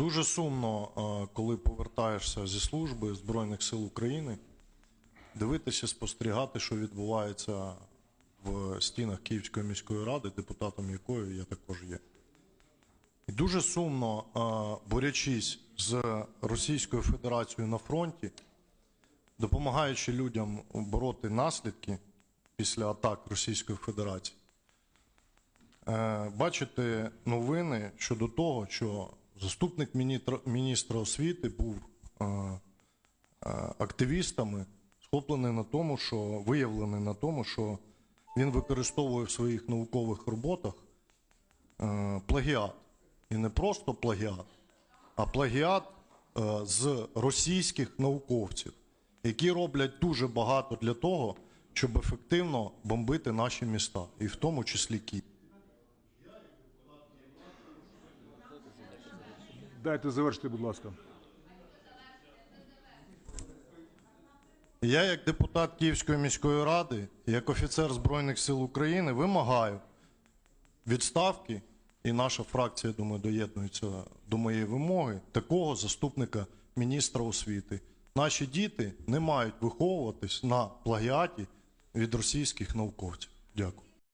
Дуже сумно, е, коли повертаєшся зі служби Збройних сил України, дивитися, спостерігати, що відбувається в стінах Київської міської ради, депутатом якої я також є. І дуже сумно, е, борючись з Російською Федерацією на фронті, допомагаючи людям бороти наслідки після атак Російської Федерації, е, бачити новини щодо того, що заступник міністра освіти був е, е, активістами, схоплений на тому, що виявлений на тому, що він використовує в своїх наукових роботах е, плагіат. І не просто плагіат, а плагіат з російських науковців, які роблять дуже багато для того, щоб ефективно бомбити наші міста, і в тому числі Київ. Дайте завершити, будь ласка. Я, як депутат Київської міської ради, як офіцер Збройних сил України, вимагаю відставки, і наша фракція, думаю, доєднується до моєї вимоги, такого заступника міністра освіти. Наші діти не мають виховуватись на плагіаті від російських науковців. Дякую.